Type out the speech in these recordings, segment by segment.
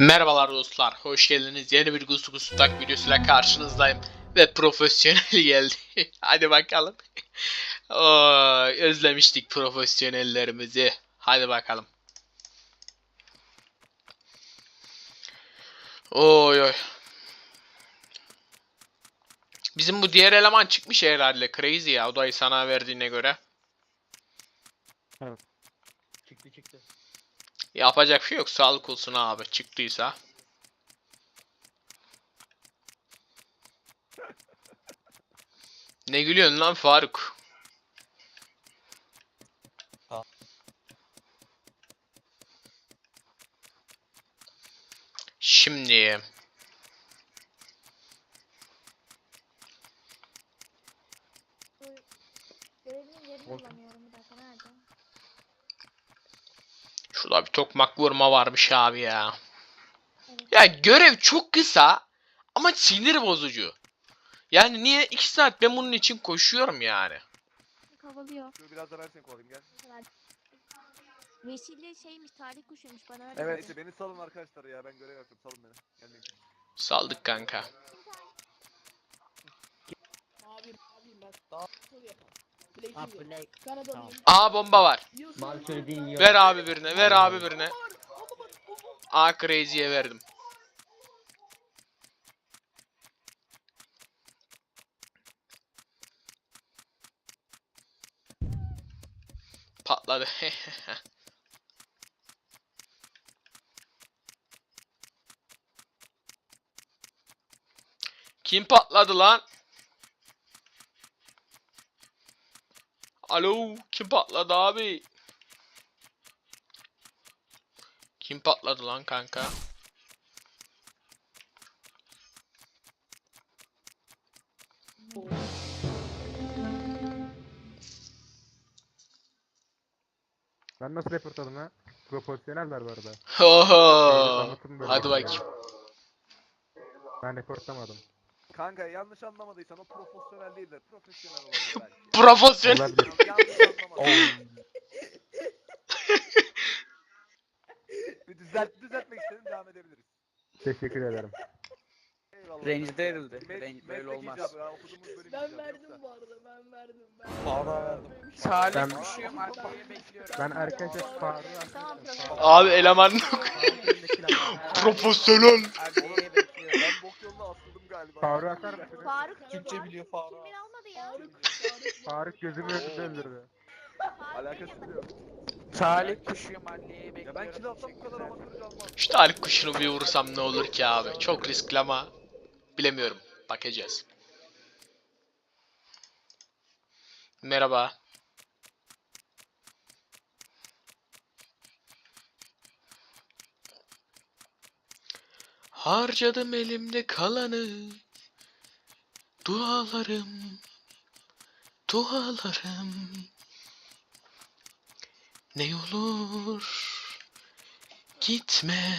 Merhabalar dostlar, hoş geldiniz. Yeni bir Gustu Gustu Tak videosuyla karşınızdayım. Ve profesyonel geldi. Hadi bakalım. Oy, özlemiştik profesyonellerimizi. Hadi bakalım. Oy oy. Bizim bu diğer eleman çıkmış herhalde. Crazy ya. Odayı sana verdiğine göre. Çıktı çıktı. Yapacak bir şey yok. Sağlık olsun abi. Çıktıysa. Ne gülüyorsun lan Faruk? Ha. Şimdi Görevinin yerini bulamıyorum bir dakika nerede? Şurada bir tokmak vurma varmış abi ya. Ya görev çok kısa ama sinir bozucu. Yani niye 2 saat ben bunun için koşuyorum yani. Kavalıyor. Dur biraz da ben seni kovalayayım gel. Vesile şeymiş tarih kuşuymuş bana öyle Evet. dedi. Neyse beni salın arkadaşlar ya ben görev yapıyorum salın beni. Gelmeyin. Saldık kanka. Abim abim bak daha Aa bomba var. Ver abi birine, ver abi birine. Aa Crazy'ye verdim. Patladı. Kim patladı lan? Alo, kim patladı abi? Kim patladı lan kanka? Ben nasıl reportladım ha? Profesyoneller bu arada. Oho. Hadi bakayım. Ben reportlamadım. Kanka yanlış anlamadıysan o profesyonel değil de profesyonel olabilir belki. Profesyonel. Olabilir. yanlış anlamadın. Bir düzelt, düzeltmek istedim devam edebiliriz. Teşekkür ederim. Eyvallah. Rencide edildi. Me- Ren- böyle meslek olmaz. icabı ya, okuduğumuz bölüm Ben icabı verdim yoksa. bu arada ben verdim. Ben Para verdim. Şey Salih Ben- kuşuyum adliye bekliyorum. Ben arkadaşlar Faruk'u Tamam, Abi eleman profesyonel. Adliye galiba. Faruk'u atar mısınız? Faruk Türkçe Faruk biliyor Faruk. Kimin almadı ya? Faruk, Faruk. Faruk gözümün önünde öldürdü. Alakası yok. Salih kuşuyum Ya bekliyorum. ben kill alsam bu kadar amatörce almam. Şu talip kuşunu bir vursam ne olur ki abi? Çok riskli ama bilemiyorum. Bakacağız. Merhaba. Harcadım elimde kalanı. Dualarım. Dualarım. Ne olur gitme.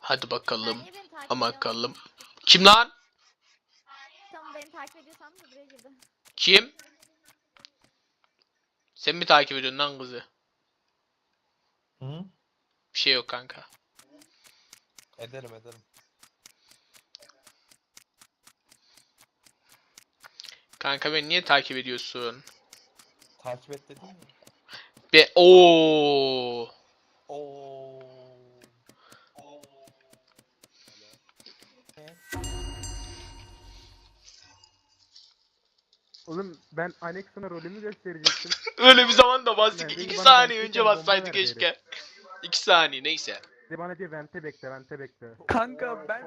Hadi bakalım. Beni takip Ama ediyorsun? bakalım. Kim lan? Tamam beni takip ediyorsan da buraya girdi. Kim? Sen mi takip ediyorsun lan kızı? Hı? Bir şey yok kanka. Ederim ederim. Kanka beni niye takip ediyorsun? Takip et dedin mi? Be Oo. Oo. Oğlum ben Annexon'a rolümü gösterecektim. Öyle bir zaman da bastık. Yani 2 bana saniye önce verdi keşke. 2 saniye neyse. Bana diyor vente bekle vente bekle. Kanka ben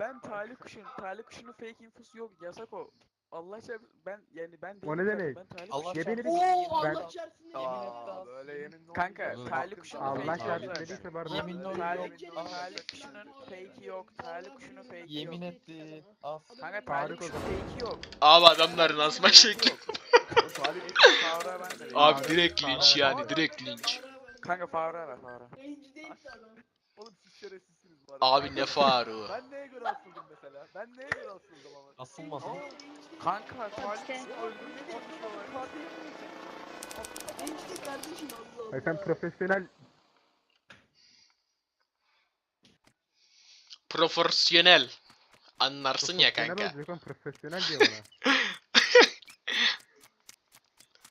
ben talih kuşuyum. Talih kuşunun fake infosu yok. Yasak o. Allah çarpsın ben yani ben O ne değilim demek? Ben talih Allah. Yemin çarpsın. Oo Ben- Allah çarpsın yemin etti Aa, böyle yeminli Kanka, olunca- talih kuşunun Allah fake şahit yok. dediyse var Yemin da. olsun. Talih, talih kuşunun fake'i yok. Talih kuşunun fake'i Yemin yok. etti. Az. Kanka talih kuşunun o zaman. fake'i yok. Abi adamların asma şekli. O talih Faruk'a ben de değilim. Abi direkt linç yani direkt linç. Kanka Faruk'a ver Faruk'a. Rencide etti adam. Oğlum siz şerefsizsiniz bu arada. Abi ne faru. Ben neye göre asıldım mesela? Ben neye göre asıldım ama? Asılmasın. Kanka kardeşim Allah Ay sen profesyonel Profesyonel. Anlarsın ya Profesyonel kanka. olacak lan profesyonel diyor bana.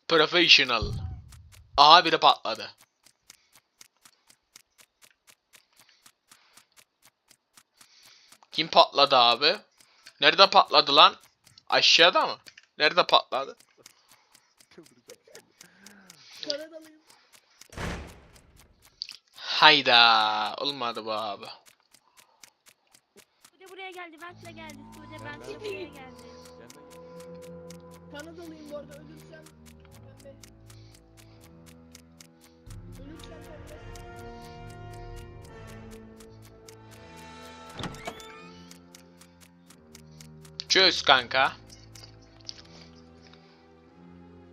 Professional. Aha biri patladı. Kim patladı abi? Nerede patladı lan? Aşağıda mı? Nerede patladı? Hayda. Olmadı bu abi. Sude buraya geldi. Vent'le geldi. Sude Ben- ben- buraya geldi. Kanadalıyım bu arada ölürsem pembe. Ölürsem pembe. Çöz kanka.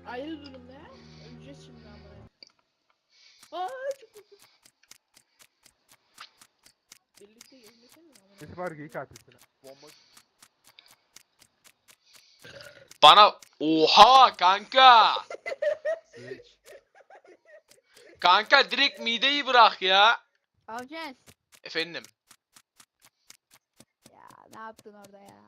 Ayrı durumda ya. Öleceğiz şimdi ama. Aa çok kötü. Birlikte gezmesene ama. Nesi var geyik katilsin. Bomba Bana oha kanka. Kanka direkt mideyi bırak ya. Avcens. Efendim. Ya ne yaptın orada ya?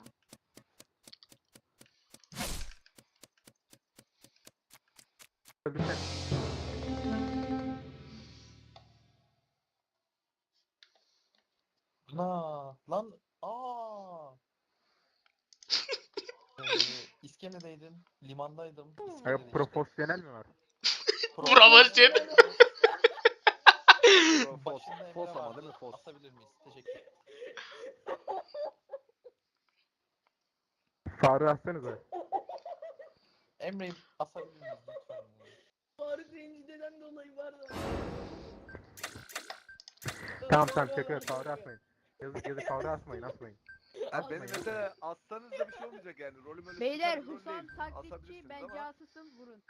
Na lan aa. ee, İskele'deydim. Limandaydım. Aga İskele'de işte. profesyonel mi var? Profesyonel. Fos, Başında Emre fos ama vardı. değil mi fos? Atabilir miyiz? Teşekkür Faruk'u atsanıza. Emre'yi asabilir miyiz lütfen? Faruk Rencide'den dolayı var da. Tamam tamam şaka yok Faruk'u atmayın. Yazık yazık Faruk'u atmayın atmayın. Yani benim mesela atsanız da bir şey olmayacak yani. Rolüm öyle Beyler bir rol Husan değil. taklitçi Asabilirsiniz ben ama casusum vurun.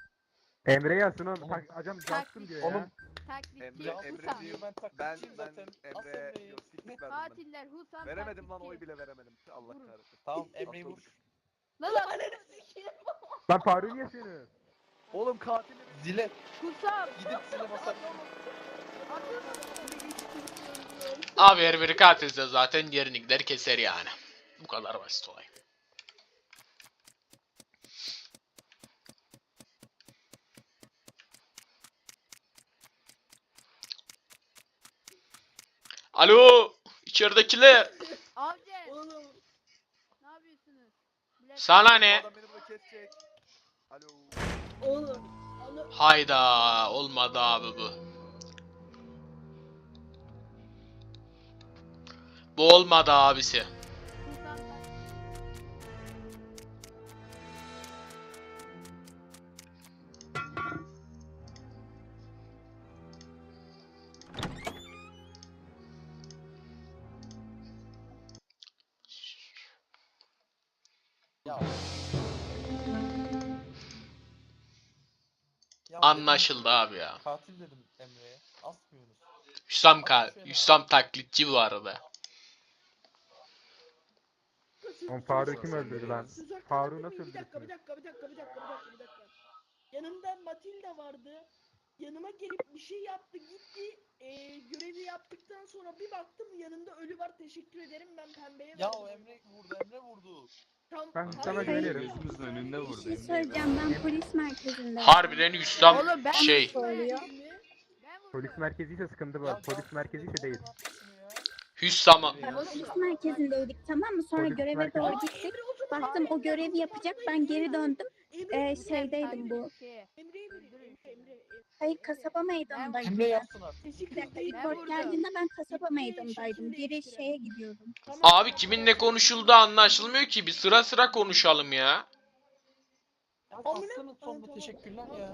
Emre'yi atın oğlum. Tak, acam cansın diyor ya. Oğlum, Taklitçi Emre- Emre değil. diyor, ben Ben taklitçiyim ben zaten. As Emre Emre'yi. yok siklik verdim ben. Katiller Husan Veremedim lan taklitçi. oy bile veremedim. Allah Vurun. kahretsin. Tamam Emre'yi vur. Lan lan Lan Faruk'u niye yaşıyorsunuz? Oğlum katilim. Zile Kusam. gidip zile miyim? Abi her biri katilse zaten yerini gider keser yani. Bu kadar basit olay. Alo içeridekiler Avcens Oğlum. ne yapıyorsunuz? Bilal- sana ne? adam beni burada kesecek. Alo. Oğlum. Hayda olmadı abi bu. Bu olmadı abisi. Anlaşıldı abi ya. Katil dedim Emre'ye. Asmıyorsunuz. Hüsam ka Hüsam taklitçi bu arada. Oğlum Faruk'u kim öldürdü lan? Tuzak Faruk'u nasıl miyim? Bir dakika, bir öldürürsünüz? dakika, bir dakika, bir dakika, bir dakika, bir dakika. Yanımda Matilda vardı. Yanıma gelip bir şey yaptı, gitti. Ee, görevi yaptıktan sonra bir baktım yanında ölü var. Teşekkür ederim. Ben pembeye Ya verdim. o Emre vurdu Emre vurdu. Tam, Ben hayır, sana hayır, güveniyorum. hayır. Gözümüzün önünde Bir vurdu şey. Söyleyeceğim ben polis merkezinde. Harbiden Hüsam Oğlum ben şey Söylüyor. Polis merkezi ise sıkıntı var. Polis Casus merkezi ise değil. Hüsam'a Polis merkezindeydik tamam mı? Sonra göreve doğru gittik. Baktım o görevi yapacak. Ben geri döndüm. Ee, şeydeydim bu. Hayır kasaba meydanındaydım. Emre. Teşekkür Bir dakika geldiğinde ben kasaba meydanındaydım. Geri şeye gidiyordum. Abi tamam. kimin ne konuşulduğu anlaşılmıyor ki. Bir sıra sıra konuşalım ya. Ya Tamam. teşekkürler ya.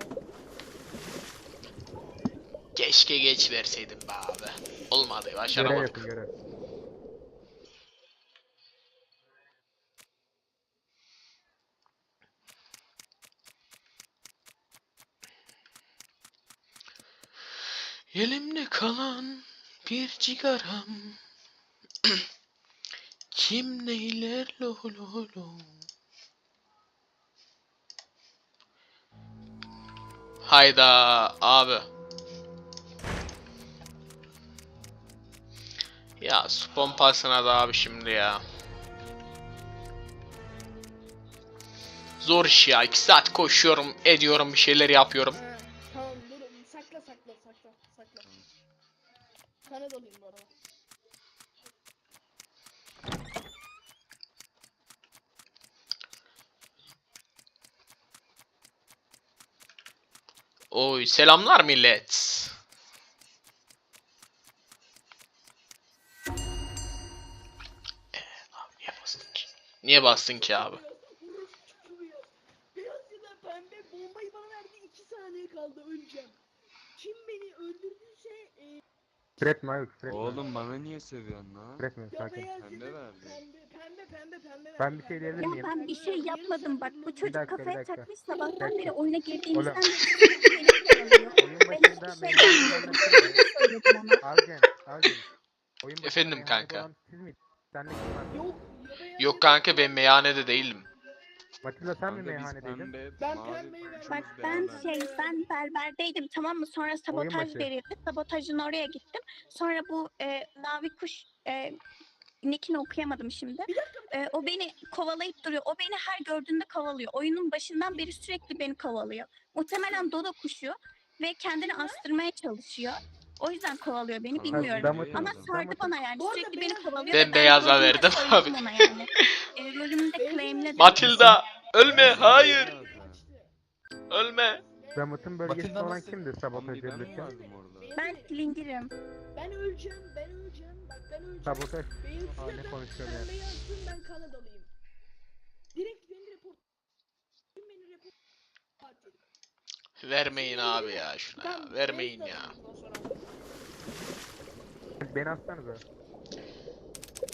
Keşke geç verseydim be abi. Olmadı Görev başaramadık. yapın görev. Elimde kalan bir cigaram Kim neyler lo lo lo Hayda abi Ya su pompasına da abi şimdi ya. Zor iş ya. 2 saat koşuyorum, ediyorum, bir şeyler yapıyorum. Ha, tamam dur sakla sakla sakla sakla. Sana dalayım bu arada. Oy selamlar millet. Niye bastın ki abi? Beyaz, orospu beyaz. Beyaz ya da pembe bombayı bana verdi 2 saniye kaldı öleceğim. Kim beni öldürdüyse e, Küfür etme abi. Oğlum bana niye sövüyorsun lan? Küfür etme ya sakin. beyaz Pembe da verdi. pembe pembe pembe pembe Ben verdi, bir şey pembe diyebilir Ya miyim? ben bir şey yapmadım bak bu çocuk bir kafaya dakika. takmış sabahtan beri oyuna girdiğimizden Oğlum. beri. Oyun Ben başında hiçbir şey benim yapmadım. yanımda Ben söyledim Algen. Oyun başında Efendim meyhanede kanka. olan Siz miydin? Sen de kim var? Yok Yok kanka ben meyhanede değilim. Matilda sen mi meyhanedeydin? Ben pembeyi. Bak ben şey ben berberdeydim tamam mı? Sonra sabotaj başı. verildi. Sabotajın oraya gittim. Sonra bu e, mavi kuş e, nickini okuyamadım şimdi. E, o beni kovalayıp duruyor. O beni her gördüğünde kovalıyor. Oyunun başından beri sürekli beni kovalıyor. Muhtemelen dodo kuşu ve kendini astırmaya çalışıyor. O yüzden kovalıyor beni bilmiyorum. Damıt'ın- Ama sardı bana yani. Sürekli beni kovalıyor. Ben beyaza verdim abi. yani. E, rolümü de Beyaz claimledim. Matilda ölme hayır ölme. Damıt'ın bölgesinde olan kimdi sabotaj ben edilirken? Ben lingirim. Ben öleceğim, ben öleceğim. Bak ben öleceğim. Sabotaj. Beyaz Aa, ya ne da konuşuyorum ya. pembe yazsın ben Kanadalıyım. Direkt beni report. Kim beni report? Katil. Vermeyin abi ya şuna ya. Vermeyin ya. Beni atsanıza.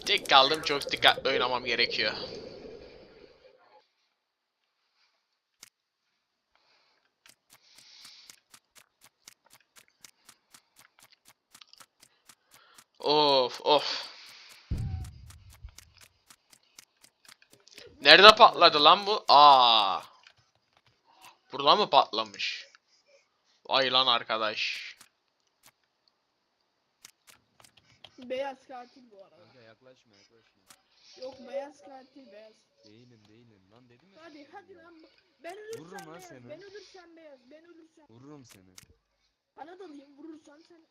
Tek kaldım çok dikkatli oynamam gerekiyor. Of of. Nerede patladı lan bu? Aa. Burada mı patlamış? Vay lan arkadaş. Beyaz katil bu arada. Kanka yaklaşma yaklaşma. Yok beyaz katil beyaz. Değilim değilim lan dedim ya. Hadi sana hadi lan. Ben ölürsem Vururum lan beyaz. seni. Ben ölürsem beyaz. Ben ölürsem. Vururum seni. Kanadalıyım vurursan sen.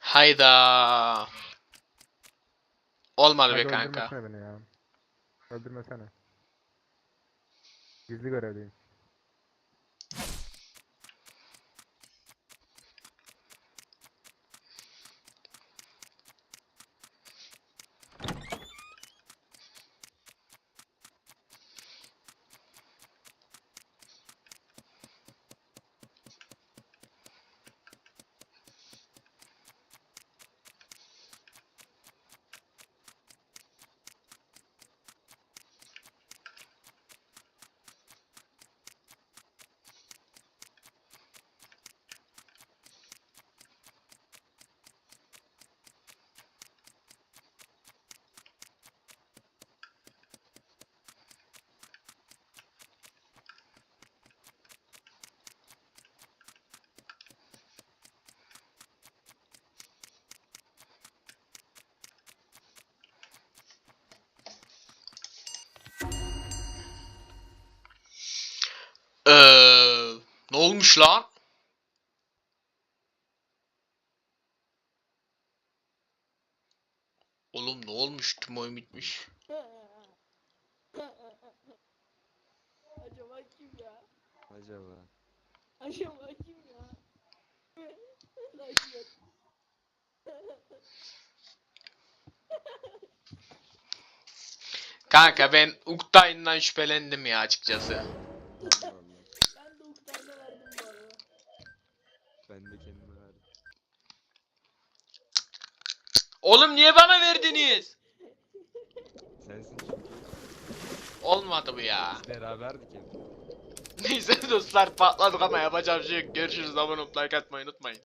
Hayda. Olmadı be kanka. öldürmesene beni ya. Öldürmesene. Gizli görevdeyim. Ne olmuş lan? Oğlum ne olmuş? Tüm oyun bitmiş. Acaba kim ya? Acaba. Acaba kim ya? Kanka ben Uktay'ından şüphelendim ya açıkçası. Allah Allah. ben de Uktay'da verdim bu arada. Ben de kendime verdim. Oğlum niye bana verdiniz? Sensin çünkü. Olmadı bu ya. Biz beraberdik hep. Neyse dostlar patladık ama yapacak bir şey yok. Görüşürüz abone like atmayı unutmayın.